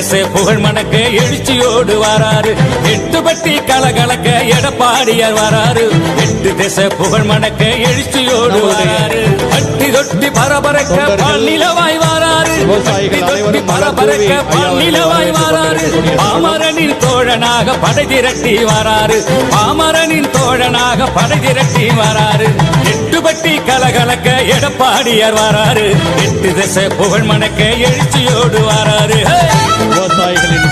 திசை புகழ் மணக்க எழுச்சியோடு வராரு எட்டு பட்டி கலகலக்க எடப்பாடியார் வராரு எட்டு திசை புகழ் மணக்க எழுச்சியோடு வராரு பட்டி தொட்டி பரபரக்க பல்நிலவாய் வராரு விவசாயிகள் அனைவரும் பரபரக்க வராரு பாமரனின் தோழனாக படை திரட்டி வராரு பாமரனின் தோழனாக படை திரட்டி வராரு எட்டுப்பட்டி கலகலக்க எடப்பாடியார் வராரு எட்டு திசை புகழ் மணக்க எழுச்சியோடு வராரு! விவசாயிகளின்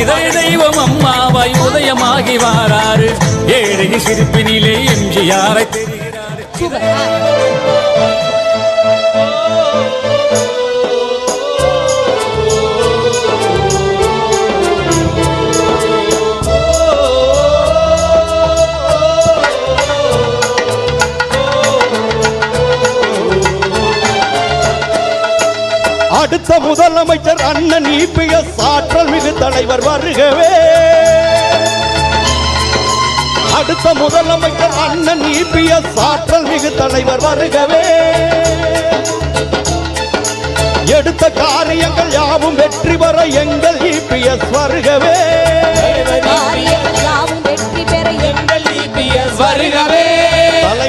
இதய தெய்வம் அம்மாவாய் உதயமாகி வாராறு. ஏழை சிரிப்பினிலே எம்ஜிஆரை தெரிகிறார் அடுத்த முதலமைச்சர் அண்ணன் இபிஎஸ் ஆற்றல் மிகு தலைவர் வருகவே. அடுத்த முதலமைச்சர் அண்ணன் இபிஎஸ் ஆற்றல் மிகு தலைவர் வருகவே. எடுத்த காரியங்கள் யாவும் வெற்றி பெற எங்கள் இபிஎஸ் வருகவே. காரியங்கள் யாவும் வெற்றி பெற எங்கள் வருகவே.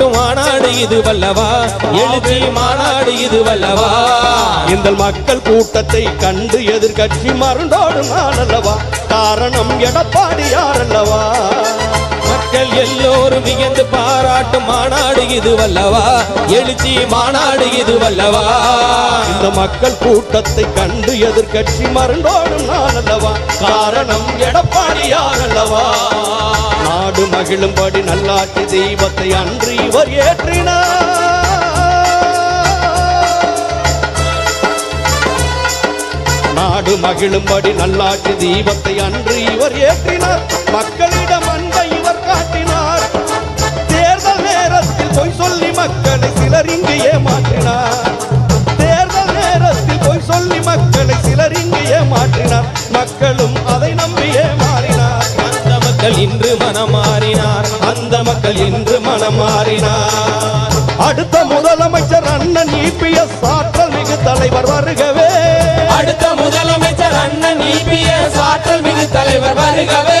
மாட்டும் மாநாடு இது வல்லவா? எழுச்சி மாநாடு இது வல்லவா? இந்த மக்கள் கூட்டத்தை கண்டு எதிர்கட்சி மருண்டோடும் நான் அல்லவா? காரணம் எடப்பாடி யாரல்லவா மக்கள் எல்லோரும் வியந்து பாராட்டு மாநாடு இது வல்லவா? எழுச்சி மாநாடு இது வல்லவா? இந்த மக்கள் கூட்டத்தை கண்டு எதிர்கட்சி மறந்தோடும் நான் அல்லவா? காரணம் எடப்பாடி யாரல்லவா நாடு மகிழும்படி நல்லாட்சி தெய்வத்தை அன்று இவர் ஏற்றினார். நாடு மகிழும்படி நல்லாட்சி தீபத்தை அன்று இவர் ஏற்றினார். மக்களிடம் மக்களை சிலர் இங்கு ஏமாற்றினார். தேர்தல் நேரத்தில் பொய் சொல்லி மக்களை சிலர் இங்கு ஏமாற்றினார். மக்களும் அதை நம்பி ஏமாறினார். அந்த மக்கள் இன்று மனம் மாறினார் அந்த மக்கள் இன்று மனம் மாறினார் அடுத்த முதலமைச்சர் அண்ணன் இபிஎஸ் ஆற்றல் மிகு தலைவர் வருகவே. அடுத்த முதலமைச்சர் அண்ணன் இபிஎஸ் ஆற்றல் மிகு தலைவர் வருகவே.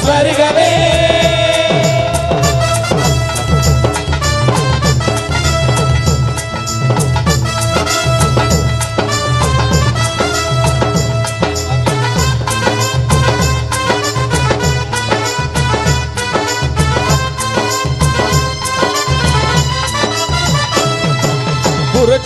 இபிஎஸ் வருகவே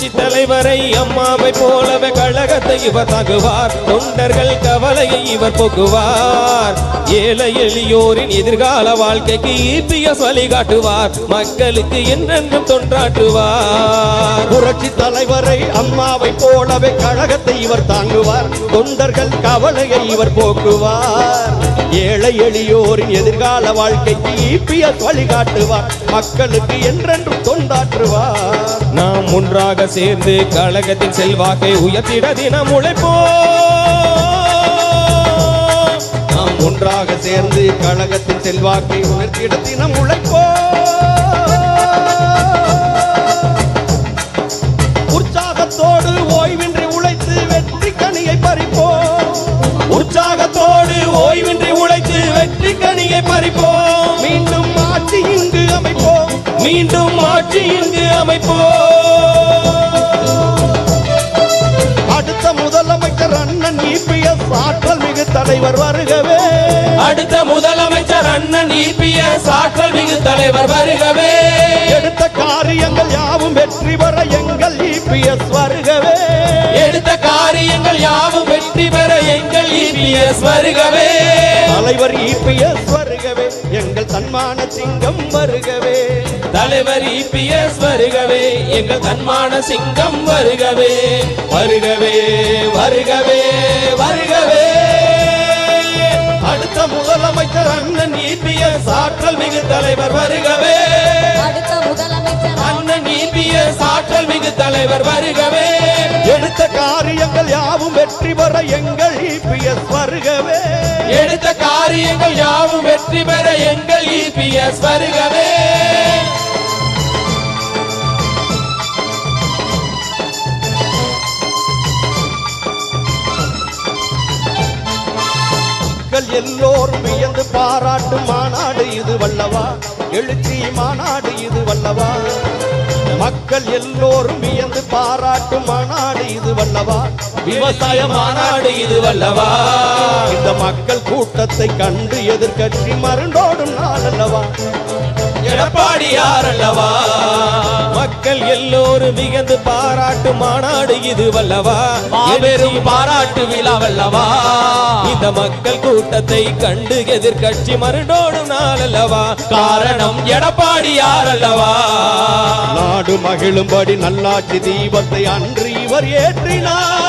புரட்சி தலைவரை அம்மாவை போலவே கழகத்தை இவர் தகுவார். தொண்டர்கள் கவலையை இவர் போக்குவார். ஏழை எளியோரின் எதிர்கால வாழ்க்கைக்கு இபிஎஸ் வழிகாட்டுவார். மக்களுக்கு என்றென்றும் தொண்டாற்றுவார். புரட்சி தலைவரை அம்மாவை போலவே கழகத்தை இவர் தாங்குவார். தொண்டர்கள் கவலையை இவர் போக்குவார். ஏழை எளியோரின் எதிர்கால வாழ்க்கைக்கு இபிஎஸ் வழிகாட்டுவார். மக்களுக்கு என்றென்றும் தொண்டாற்றுவார். நாம் ஒன்றாக சேர்ந்து கழகத்தின் செல்வாக்கை உயர்த்திட தினம் உழைப்போம். நாம் ஒன்றாக சேர்ந்து கழகத்தின் செல்வாக்கை உயர்த்திட தினம் உழைப்போம். மீண்டும் ஆட்சி இங்கு அமைப்போம். அடுத்த முதலமைச்சர் அண்ணன் இபிஎஸ் ஆற்றல் மிகு தலைவர் வருகவே. அடுத்த முதலமைச்சர் அண்ணன் இபிஎஸ் ஆற்றல் மிகு தலைவர் வருகவே. எடுத்த காரியங்கள் யாவும் வெற்றி பெற எங்கள் இபிஎஸ் வருகவே. எடுத்த காரியங்கள் யாவும் வெற்றி பெற எங்கள் இபிஎஸ் வருகவே. தலைவர் இபிஎஸ் வருகவே எங்கள் தன்மான சிங்கம் வருகவே. தலைவர் இபிஎஸ் வருகவே எங்கள் தன்மான சிங்கம் வருகவே. வருகவே வருகவே வருகவே. அடுத்த முதலமைச்சர் அண்ணன் இபிஎஸ் ஆற்றல் மிகு தலைவர் வருகவே. அடுத்த முதலமைச்சர் அண்ணன் இபிஎஸ் ஆற்றல் மிகு தலைவர் வருகவே. எடுத்த காரியங்கள் யாவும் வெற்றி பெற எங்கள் இபிஎஸ் வருகவே. எடுத்த காரியங்கள் யாவும் வெற்றி பெற எங்கள் இபிஎஸ் வருகவே. மக்கள் எல்லோரும் வியந்து பாராட்டும் மாநாடு இது வல்லவா? எழுச்சி மாநாடு இது வல்லவா? மக்கள் எல்லோரும் வியந்து பாராட்டும் மாநாடு இது வல்லவா? விவசாய மாநாடு இது வல்லவா? இந்த மக்கள் கூட்டத்தை கண்டு எதிர்க்கட்சி மருண்டோடும் நாள் அல்லவா? எடப்பாடியார் அல்லவா மக்கள் எல்லோரும் மிகுந்து பாராட்டு மாநாடு இது வல்லவா? மாபெரும் பாராட்டு விழா வல்லவா? இந்த மக்கள் கூட்டத்தை கண்டு எதிர்கட்சி மருண்டோடும் நாள் அல்லவா காரணம் எடப்பாடியார் அல்லவா நாடு மகிழும்படி நல்லாட்சி தீபத்தை அன்று இவர் ஏற்றினார்.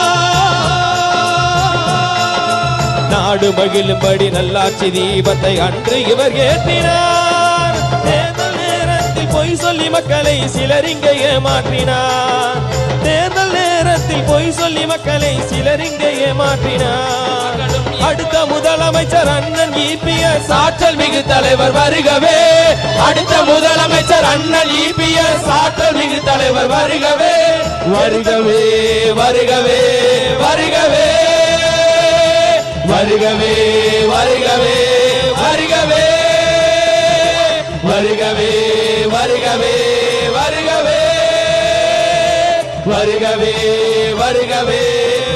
நாடு மகிழும்படி நல்லாட்சி தீபத்தை அன்று இவர் ஏற்றினார். நேரத்தில் பொய் சொல்லி மக்களை சிலர் இங்கே ஏமாற்றினார். தேர்தல் நேரத்தில் பொய் சொல்லி மக்களை சிலர் இங்கே ஏமாற்றினார். அடுத்த முதலமைச்சர் அண்ணன் இபிஎஸ் ஆற்றல் மிகு தலைவர் வருகவே. அடுத்த முதலமைச்சர் அண்ணன் இபிஎஸ் ஆற்றல் மிகு தலைவர் வருகவே. வருகவே வருகவே வருகவே. வருகவே வருகவே வருகவே. வருகவே வருகவே வருகவே வருகவே வருகவே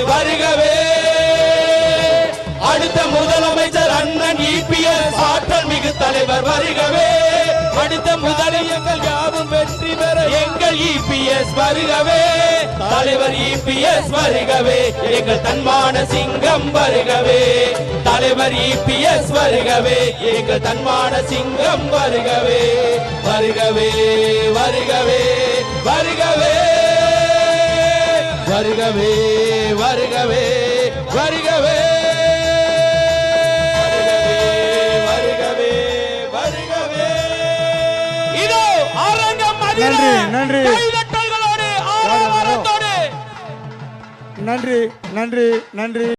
வருகவே. அடுத்த முதலமைச்சர் அண்ணன் இபிஎஸ் ஆற்றல் மிகு தலைவர் வருகவே. அடுத்த முதலமைச்சர் யாரும் வெற்றி பெற எங்கள் இபிஎஸ் வருகவே. தலைவர் இபிஎஸ் வருகவே. எங்கள் தன்மான சிங்கம் வருகவே. தலைவர் இபிஎஸ் வருகவே. எங்கள் தன்மான சிங்கம் வருகவே. வருகவே வருகவே வருகவே. வருகவே வருகவே வருகவே. நன்றி நன்றி. நன்றி நன்றி நன்றி.